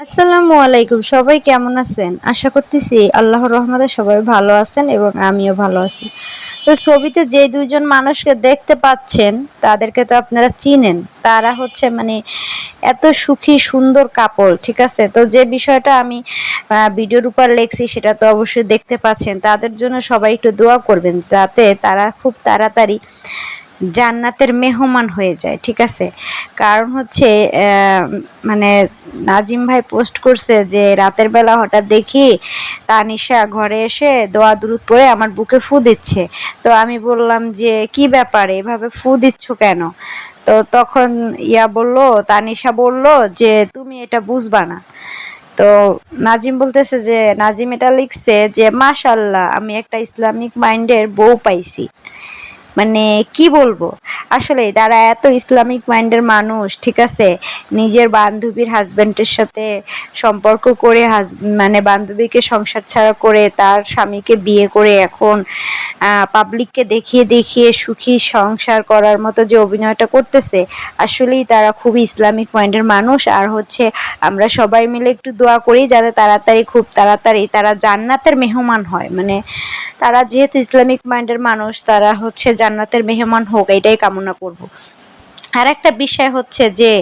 আসসালামু আলাইকুম, সবাই কেমন আছেন? আশা করতেছি আল্লাহর রহমতে সবাই ভালো আছেন এবং আমিও ভালো আছি। তো ছবিতে যে দুইজন মানুষকে দেখতে পাচ্ছেন, তাদেরকে তো আপনারা চিনেন। তারা হচ্ছে মানে এত সুখী, সুন্দর কাপড় ঠিক আছে? তো যে বিষয়টা আমি ভিডিওর উপর লেখছি সেটা তো অবশ্যই দেখতে পাচ্ছেন। তাদের জন্য সবাই একটু দোয়া করবেন যাতে তারা খুব তাড়াতাড়ি জান্নাতের মেহমান হয়ে যায়, ঠিক আছে? কারণ হচ্ছে মানে নাজিম ভাই পোস্ট করছে যে রাতের বেলা হঠাৎ দেখি তানিশা ঘরে এসে দোয়া দুরুদ পরে আমার বুকে ফু দিচ্ছে। তো আমি বললাম যে, কি ব্যাপারে? এভাবে ফু দিচ্ছ কেন? তো তখন ইয়া বলল, তানিশা বলল যে, তুমি এটা বুঝবা না। তো নাজিম বলতেছে যে, নাজিম এটা লিখছে যে মাশাল্লাহ আমি একটা ইসলামিক মাইন্ডের বউ পাইছি। মানে কি বলব? আসলে তারা এত ইসলামিক মাইন্ডের মানুষ, ঠিক আছে? নিজের বান্ধবীর হাজব্যান্ডের সাথে সম্পর্ক করে হাজ মানে বান্ধবীকে সংসার ছাড়া করে তার স্বামীকে বিয়ে করে এখন পাবলিককে দেখিয়ে দেখিয়ে সুখী সংসার করার মতো যে অভিনয়টা করতেছে, আসলেই তারা খুবই ইসলামিক মাইন্ডের মানুষ। আর হচ্ছে আমরা সবাই মিলে একটু দোয়া করি যাতে তাড়াতাড়ি, খুব তাড়াতাড়ি তারা জান্নাতের মেহমান হয়। মানে তারা যেহেতু ইসলামিক মাইন্ডের মানুষ, তারা হচ্ছে জান্নাতের মেহমান হোক, এটাই কামনা করব। আর একটা বিষয় হচ্ছে যে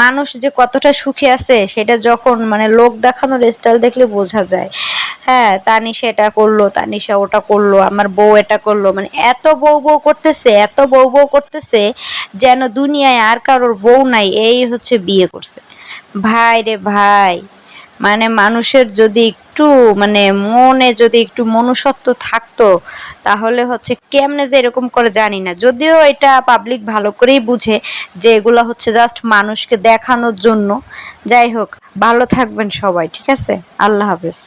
মানুষ যে কতটা সুখে আছে, সেটা যখন মানে লোক দেখানোর স্টাইল দেখলে বোঝা যায়। হ্যাঁ তানিশা এটা করল তানিশা ওটা করল, আমার বউ এটা করল। মানে এত বউ বউ করতেছে, এত বউ বউ করতেছে যেন দুনিয়ায় আর কারোর বউ নাই, এই হচ্ছে বিয়ে করছে। ভাই রে ভাই মানে মানুষের যদি একটু মানে মনে যদি একটু মনুষ্যত্ব থাকতো, তাহলে হচ্ছে কেমনে যে এরকম করে জানি না। যদিও এটা পাবলিক ভালো করেই বুঝে যে এগুলো হচ্ছে জাস্ট মানুষকে দেখানোর জন্য। যাই হোক, ভালো থাকবেন সবাই, ঠিক আছে? আল্লাহ হাফেজ।